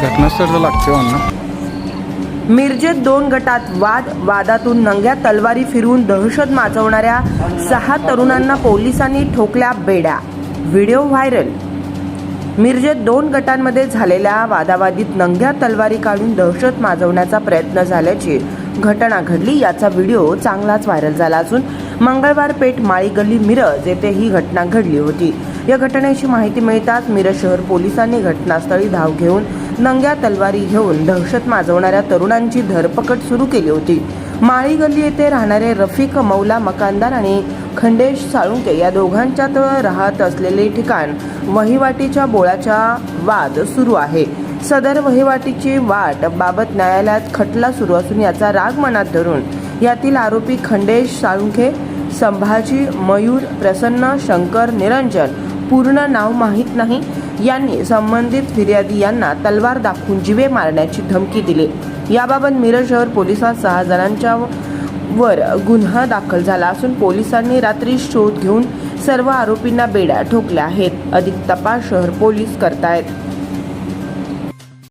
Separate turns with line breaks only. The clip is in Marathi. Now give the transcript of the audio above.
घटनास्थळ लागते हो अन्न
मिरजेत दोन गटात वाद वादातून नंग्या तलवारी फिरवून दहशत माजवणाऱ्या सहा तरुणांना पोलिसांनी ठोकल्या बेड्या. Video viral. मिरजेत दोन गटांमध्ये झालेल्या वादावादीत नंग्या तलवारी काढून दहशत माजवण्याचा प्रयत्न झाल्याची घटना घडली. याचा व्हिडिओ चांगलाच व्हायरल झाला असून मंगळवार पेठ माळी गल्ली मिरज येथे ही घटना घडली होती. या घटनेची माहिती मिळताच मिरज शहर पोलिसांनी घटनास्थळी धाव घेऊन नंग्या तलवारी घेऊन दहशत माजवणाऱ्या तरुणांची धरपकड सुरू केली होती. माळी गल्ली येथे राहणारे रफिक मौला मकानदार आणि खंडेश साळुंके या दोघांच्यात राहत असलेले ठिकाण वहिवाटीच्या बोळाच्या वाद सुरू आहे. सदर वहिवाटीची वाट बाबत न्यायालयात खटला सुरू असून याचा राग मनात धरून यातील आरोपी खंडेश साळुंखे संभाजी मयूर प्रसन्न शंकर निरंजन पूर्ण नाव माहीत नाही. यांनी संबंधित फिर्यादी यांना तलवार दाखवून जिवे मारण्याची धमकी दिली. याबाबत मिरज शहर पोलिसात सहा जणांच्या वर गुन्हा दाखल झाला असून पोलिसांनी रात्री शोध घेऊन सर्व आरोपींना बेड्या ठोकल्या आहेत. अधिक तपास शहर पोलीस करतायत.